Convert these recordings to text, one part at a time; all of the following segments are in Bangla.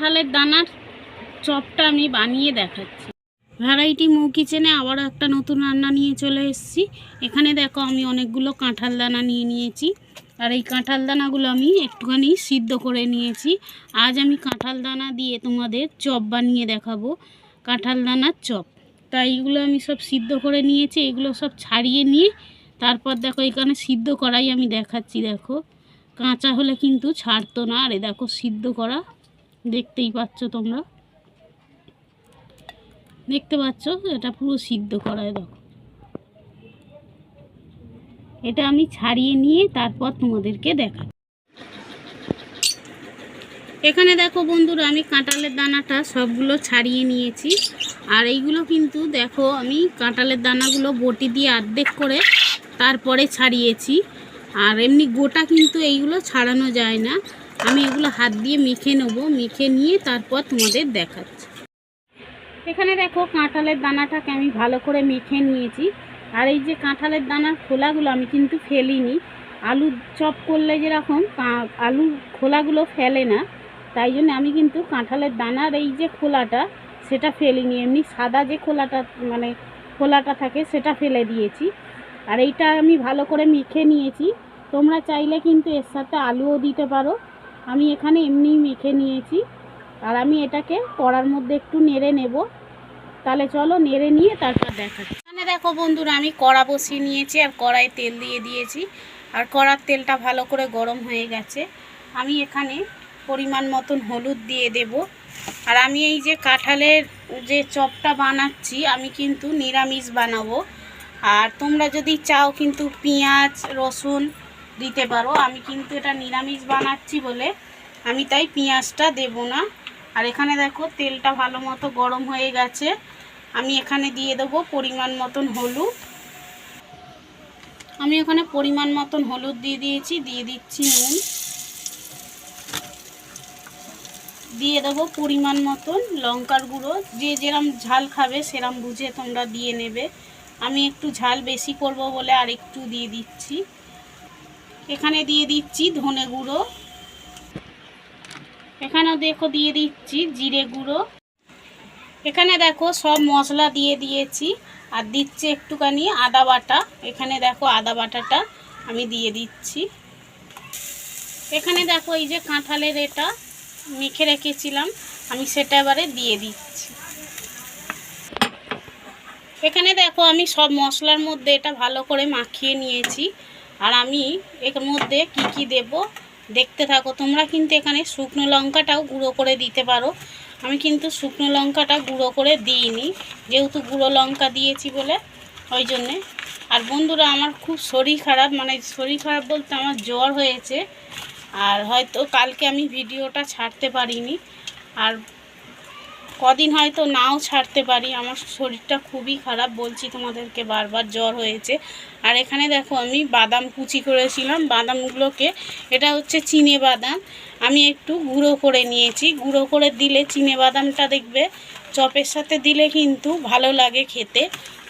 কাঁঠালের দানার চপটা আমি বানিয়ে দেখাচ্ছি। ভ্যারাইটি মৌ কিচেনে আবার একটা নতুন রান্না নিয়ে চলে এসেছি। এখানে দেখো আমি অনেকগুলো কাঁঠাল দানা নিয়ে নিয়েছি। আর এই কাঁঠাল দানাগুলো আমি একটুখানি সিদ্ধ করে নিয়েছি। আজ আমি কাঁঠাল দানা দিয়ে তোমাদের চপ বানিয়ে দেখাবো, কাঁঠাল দানার চপ। তাই এইগুলো আমি সব সিদ্ধ করে নিয়েছি, এগুলো সব ছাড়িয়ে নিয়ে তারপর দেখো এখানে সিদ্ধ করাই আমি দেখাচ্ছি, দেখো। কাঁচা হলে কিন্তু ছাড়তো না, আরে দেখো সিদ্ধ করা দেখতেই পাচ্ছ তোমরা। দেখতে পাচ্ছ? এটা পুরো সিদ্ধ করায় দেখো। এটা আমি ছাড়িয়ে নিয়ে তারপর তোমাদেরকে দেখা এখানে দেখো বন্ধুরা, আমি কাঁঠালের দানাটা সবগুলো ছাড়িয়ে নিয়েছি। আর এইগুলো কিন্তু দেখো, আমি কাঁঠালের দানাগুলো বটি দিয়ে অর্ধেক করে তারপরে ছাড়িয়েছি। আর এমনি গোটা কিন্তু এইগুলো ছাড়ানো যায় না। আমি এগুলো হাত দিয়ে মেখে নেব, মেখে নিয়ে তারপর তোমাদের দেখাচ্ছি। এখানে দেখো কাঁঠালের দানাটাকে আমি ভালো করে মেখে নিয়েছি। আর এই যে কাঁঠালের দানার খোলাগুলো আমি কিন্তু ফেলিনি। আলু চপ করলে যেরকম আলুর খোলাগুলো ফেলে না। তাই জন্য আমি কিন্তু কাঁঠালের দানার এই যে খোলাটা, সেটা ফেলিনি। এমনি সাদা যে খোলাটা মানে খোলাটা থাকে, সেটা ফেলে দিয়েছি। আর এইটা আমি ভালো করে মেখে নিয়েছি। তোমরা চাইলে কিন্তু এর সাথে আলুও দিতে পারো। আমি এখানে এমনিই মেখে নিয়েছি। আর আমি এটাকে কড়ার মধ্যে একটু নেড়ে নেব। তাহলে চলো নেড়ে নিয়ে তারপর দেখাচ্ছি। এখানে দেখো বন্ধুরা, আমি কড়া বসিয়ে নিয়েছি আর কড়াইয়ে তেল দিয়ে দিয়েছি। আর কড়ার তেলটা ভালো করে গরম হয়ে গেছে। আমি এখানে পরিমাণ মতন হলুদ দিয়ে দেব। আর আমি এই যে কাঁঠালের যে চপটা বানাচ্ছি, আমি কিন্তু নিরামিষ বানাবো। আর তোমরা যদি চাও কিন্তু পেঁয়াজ, রসুন দিতে পারো। আমি কিন্তু এটা নিরামিষ বানাচ্ছি বলে। আমি তাই পেঁয়াজটা দেব না। আর এখানে দেখো, তেলটা ভালো মতো গরম হয়ে গেছে। আমি এখানে দিয়ে দেবো পরিমাণ মতন হলুদ। আমি এখানে পরিমাণ মতন হলুদ দিয়ে দিয়েছি, দিয়ে দিচ্ছি নুন। দিয়ে দেবো পরিমাণ মতন লঙ্কার গুঁড়ো। যে যেরম ঝাল খাবে সেরম বুঝে তোমরা দিয়ে নেবে। আমি একটু ঝাল বেশি করব বলে আর একটু দিয়ে দিচ্ছি। এখানে দিয়ে দিচ্ছি ধনে গুঁড়ো। এখানেও দেখো দিয়ে দিচ্ছি জিরে গুঁড়ো। এখানে দেখো সব মশলা দিয়ে দিয়েছি। আর দিচ্ছি একটুখানি আদা বাটা। এখানে দেখো আদা বাটাটা আমি দিয়ে দিচ্ছি। এখানে দেখো এই যে কাঁঠালের এটা মেখে রেখেছিলাম। আমি সেটা এবারে দিয়ে দিচ্ছি। এখানে দেখো আমি সব মশলার মধ্যে এটা ভালো করে মাখিয়ে নিয়েছি। আর আমি এর মধ্যে কি কি দেব? দেখতে থাকো, তোমরা কিন্তু এখানে শুকনো লঙ্কাটাও গুঁড়ো করে দিতে পারো। আমি কিন্তু শুকনো লঙ্কাটা গুঁড়ো করে দিইনি, যেহেতু গুঁড়ো লঙ্কা দিয়েছি বলে, ওই জন্যে। আর বন্ধুরা, আমার খুব শরীর খারাপ মানে শরীর খারাপ বলতে আমার জ্বর হয়েছে। আর হয়তো কালকে আমি ভিডিওটা ছাড়তে পারিনি। আর কদিন হয়তো নাও ছাড়তে পারি। আমার শরীরটা খুবই খারাপ, বলছি তোমাদেরকে বারবার জ্বর হয়েছে। আর এখানে দেখো আমি বাদাম কুচি করেছিলাম। বাদামগুলোকে, এটা হচ্ছে চিনে বাদাম। আমি একটু গুঁড়ো করে নিয়েছি। গুঁড়ো করে দিলে চিনে বাদামটা দেখবে, চপের সাথে দিলে কিন্তু ভালো লাগে খেতে।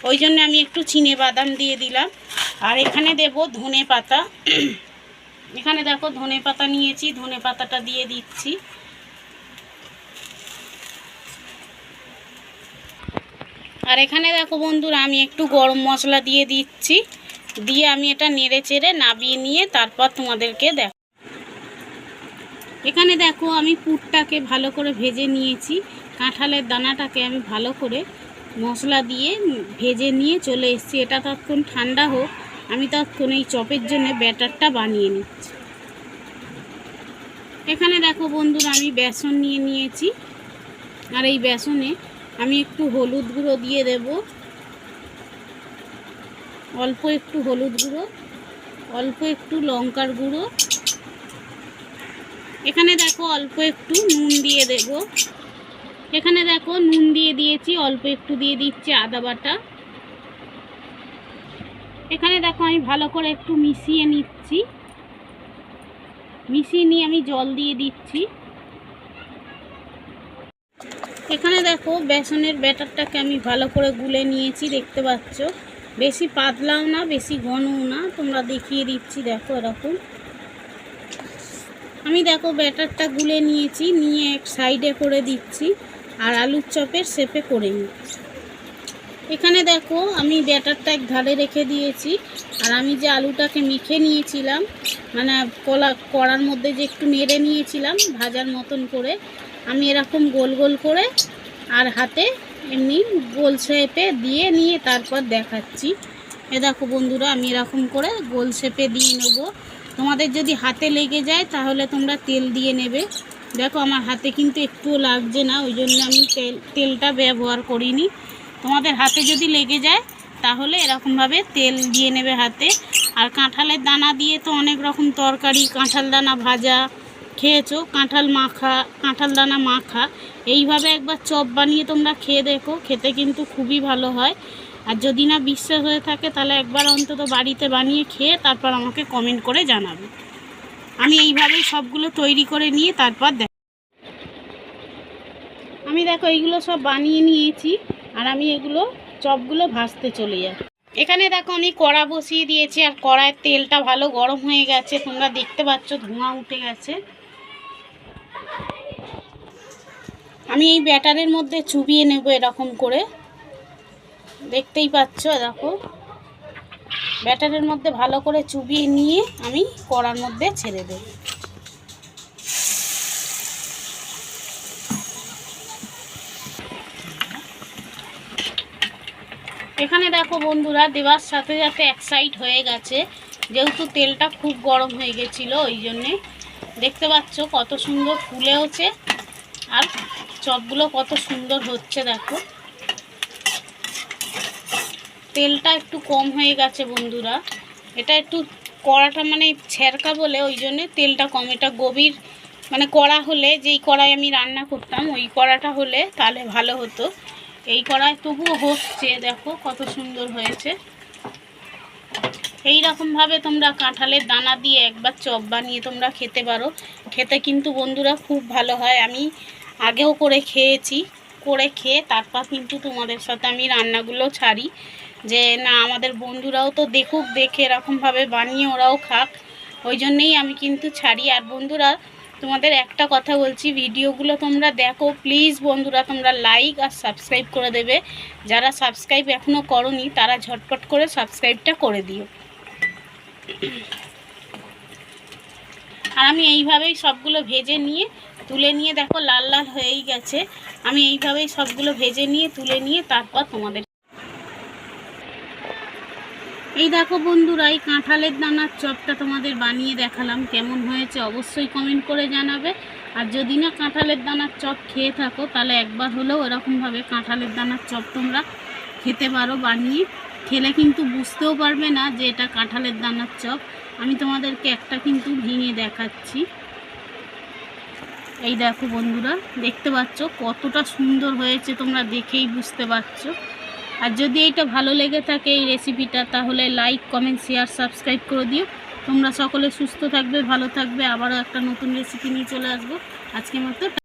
ওই জন্য আমি একটু চিনে বাদাম দিয়ে দিলাম। আর এখানে দেব ধনে পাতা। এখানে দেখো ধনে পাতা নিয়েছি, ধনে পাতাটা দিয়ে দিচ্ছি। আর এখানে দেখো বন্ধুরা, আমি একটু গরম মশলা দিয়ে দিচ্ছি। দিয়ে আমি এটা নেড়ে চেড়ে নাবিয়ে নিয়ে তারপর তোমাদেরকে দেখ এখানে দেখো আমি পুরটাকে ভালো করে ভেজে নিয়েছি। কাঁঠালের দানাটাকে আমি ভালো করে মশলা দিয়ে ভেজে নিয়ে চলে এসেছি। এটা ততক্ষণ ঠান্ডা হোক, আমি ততক্ষণ এই চপের জন্য ব্যাটারটা বানিয়ে নিচ্ছি। এখানে দেখো বন্ধুরা, আমি বেসন নিয়ে নিয়েছি। আর এই বেসনে আমি একটু হলুদ গুঁড়ো দিয়ে দেব। অল্প একটু হলুদ গুঁড়ো, অল্প একটু লঙ্কার গুঁড়ো। এখানে দেখো অল্প একটু নুন দিয়ে দেব। এখানে দেখো নুন দিয়ে দিয়েছি, অল্প একটু দিয়ে দিচ্ছি আদা বাটা। এখানে দেখো আমি ভালো করে একটু মিশিয়ে নিচ্ছি। মিশিয়ে নিয়ে আমি জল দিয়ে দিচ্ছি। এখানে দেখো বেসনের ব্যাটারটাকে আমি ভালো করে গুলে নিয়েছি, দেখতে পাচ্ছ। বেশি পাতলাও না, বেশি ঘনও না। তোমরা দেখিয়ে দিচ্ছি, দেখো এরকম। আমি দেখো ব্যাটারটা গুলে নিয়েছি, নিয়ে এক সাইডে করে দিচ্ছি আর আলুর চপের শেপে করে নিচ্ছি। এখানে দেখো আমি ব্যাটারটা এক ধারে রেখে দিয়েছি। আর আমি যে আলুটাকে মেখে নিয়েছিলাম মানে কলা, কড়ার মধ্যে যে একটু নেড়ে নিয়েছিলাম ভাজার মতন করে, আমি এরকম গোল গোল করে আর হাতে এমনি গোল শেপে দিয়ে নিয়ে তারপর দেখাচ্ছি। এ দেখো বন্ধুরা, আমি এরকম করে গোল শেপে দিয়ে নেব। তোমাদের যদি হাতে লেগে যায় তাহলে তোমরা তেল দিয়ে নেবে। দেখো আমার হাতে কিন্তু একটুও লাগছে না, ওই জন্য আমি তেল, তেলটা ব্যবহার করিনি। তোমাদের হাতে যদি লেগে যায় তাহলে এরকমভাবে তেল দিয়ে নেবে হাতে। আর কাঁঠালের দানা দিয়ে তো অনেক রকম তরকারি, কাঁঠাল দানা ভাজা খেয়েছো, কাঁঠাল মাখা, কাঁঠাল দানা মাখা। এইভাবে একবার চপ বানিয়ে তোমরা খেয়ে দেখো, খেতে কিন্তু খুবই ভালো হয়। আর যদি না বিশ্বাস হয়ে থাকে, তাহলে একবার অন্তত বাড়িতে বানিয়ে খেয়ে তারপর আমাকে কমেন্ট করে জানাবে। আমি এইভাবেই সবগুলো তৈরি করে নিয়ে তারপর দেখ আমি দেখো এইগুলো সব বানিয়ে নিয়েছি, আর আমি এগুলো চপগুলো ভাজতে চলে যায় এখানে দেখো আমি কড়া বসিয়ে দিয়েছি, আর কড়াইয়ের তেলটা ভালো গরম হয়ে গেছে, তোমরা দেখতে পাচ্ছ ধোঁয়া উঠে গেছে। আমি এই ব্যাটারের মধ্যে চুবিয়ে নেব এরকম করে। দেখতেই পাচ্ছ, দেখো। ব্যাটারের মধ্যে ভালো করে চুবিয়ে নিয়ে আমি কড়ার মধ্যে ছেড়ে দেব। এখানে দেখো বন্ধুরা, দেওয়ার সাথে সাথে এক সাইড হয়ে গেছে। যেহেতু তেলটা খুব গরম হয়ে গেছিল, ওই জন্যে দেখতে পাচ্ছ কত সুন্দর ফুলেওছে। আর চপগুলো কত সুন্দর হচ্ছে দেখো। তেলটা একটু কম হয়ে গেছে বন্ধুরা। এটা একটু কড়াটা মানে ছেরকা বলে, ওই জন্যে তেলটা কম। এটা গভীর মানে কড়া হলে, যেই কড়াই আমি রান্না করতাম, ওই কড়াটা হলে তাহলে ভালো হতো। এই কড়াই তবুও হচ্ছে, দেখো কত সুন্দর হয়েছে। এই রকমভাবে তোমরা কাঁঠালের দানা দিয়ে একবার চপ বানিয়ে তোমরা খেতে পারো। খেতে কিন্তু বন্ধুরা খুব ভালো হয়। আমি আগেও করে খেয়েছি, করে খেয়ে তারপর কিন্তু তোমাদের সাথে আমি রান্নাগুলো ছাড়ি। যে না, আমাদের বন্ধুরাও তো দেখুক, দেখে এরকমভাবে বানিয়ে ওরাও খাক। ওই জন্যেই আমি কিন্তু ছাড়ি। আর বন্ধুরা তোমাদের একটা কথা বলছি, ভিডিওগুলো তোমরা দেখো প্লিজ বন্ধুরা তোমরা লাইক আর সাবস্ক্রাইব করে দেবে। যারা সাবস্ক্রাইব এখনও করনি, তারা ঝটপট করে সাবস্ক্রাইবটা করে দিও। আর আমি এইভাবেই সবগুলো ভেজে নিয়ে, তুলে নিয়ে দেখো লাল লাল হয়েই গেছে। আমি এইভাবেই সবগুলো ভেজে নিয়ে, তুলে নিয়ে তারপর তোমাদের এই দেখো বন্ধুরা, এই কাঁঠালের দানার চপটা তোমাদের বানিয়ে দেখালাম। কেমন হয়েছে অবশ্যই কমেন্ট করে জানাবে। আর যদি না কাঁঠালের দানার চপ খেয়ে থাকো, তাহলে একবার হলেও এরকমভাবে কাঁঠালের দানার চপ তোমরা খেতে পারো বানিয়ে। খেলে কিন্তু বুঝতেও পারবে না যে এটা কাঁঠালের দানার চপ। আমি তোমাদেরকে একটা কিন্তু ভেঙে দেখাচ্ছি। এই দেখো বন্ধুরা, দেখতে পাচ্ছ কতটা সুন্দর হয়েছে, তোমরা দেখেই বুঝতে পারছ। আর যদি এইটা ভালো লেগে থাকে এই রেসিপিটা তাহলে লাইক কমেন্ট শেয়ার সাবস্ক্রাইব করে দিও। তোমরা সকলে সুস্থ থাকবে, ভালো থাকবে। আবারও একটা নতুন রেসিপি নিয়ে চলে আসব। আজকের মতো